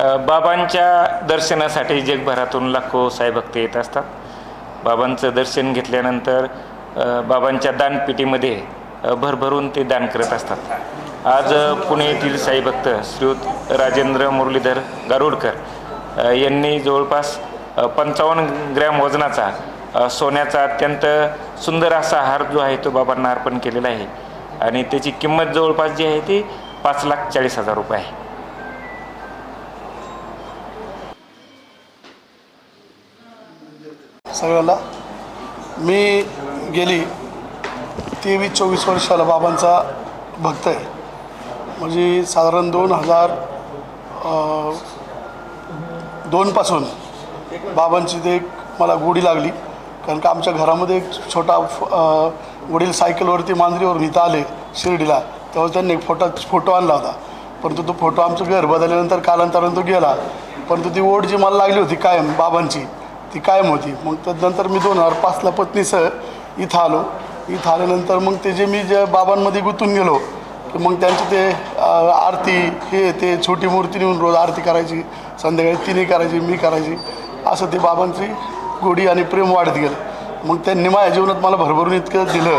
बाबांच्या दर्शनासाठी जगभरातून लाखो साईभक्त येत असतात. बाबांचं दर्शन घेतल्यानंतर बाबांच्या दानपेटीमध्ये भरभरून ते दान करत असतात. आज पुणे येथील साईभक्त श्रीयुत राजेंद्र मुरलीधर गारोडकर यांनी जवळपास पंचावन्न ग्रॅम वजनाचा सोन्याचा अत्यंत सुंदर असा हार जो आहे तो बाबांना अर्पण केलेला आहे. आणि त्याची किंमत जवळपास जी आहे ती पाच लाख चाळीस हजार रुपये आहे. सगळ्याला मी गेली तेवीस चोवीस वर्षाला बाबांचा भक्त आहे. म्हणजे साधारण दोन हजार दोनपासून बाबांची ते एक मला गोडी लागली. कारण का आमच्या घरामध्ये एक छोटा फ- वडील सायकलवरती मांजरीवरून इथं आले शिर्डीला. तेव्हा त्यांनी एक फोटो फोटो आणला होता. परंतु तो फोटो आमचं घर बदलल्यानंतर कालांतरानं तो गेला. परंतु ती ओढ जी मला लागली होती कायम बाबांची ती कायम होती. मग त्यानंतर मी दोन हजार पाचला पत्नीसह इथं आलो. इथं आल्यानंतर मग ते जे मी जे बाबांमध्ये गुंतून गेलो की मग त्यांची ते आरती हे ते छोटी मूर्ती नेऊन रोज आरती करायची संध्याकाळी तिने करायची मी करायची. असं ते बाबांची गोडी आणि प्रेम वाढत गेलं. मग त्यांनी माझ्या जीवनात मला भरभरून इतकं दिलं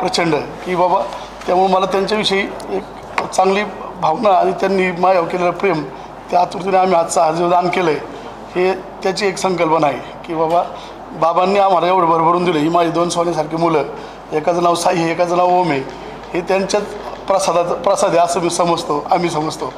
प्रचंड की बाबा त्यामुळे मला त्यांच्याविषयी एक चांगली भावना आणि त्यांनी माझ्यावर केलेलं प्रेम त्या आतुरतेने आम्ही आजचा आजीवदान केलं आहे हे त्याची एक संकल्पना आहे की बाबा बाबांनी आम्हाला एवढं भरभरून दिलं. ही माझी दोन सोन्यासारखी मुलं एकाचं नाव साई एकाचं नाव ओम आहे. हे त्यांच्याच प्रसादात प्रसाद आहे असं मी समजतो आम्ही समजतो.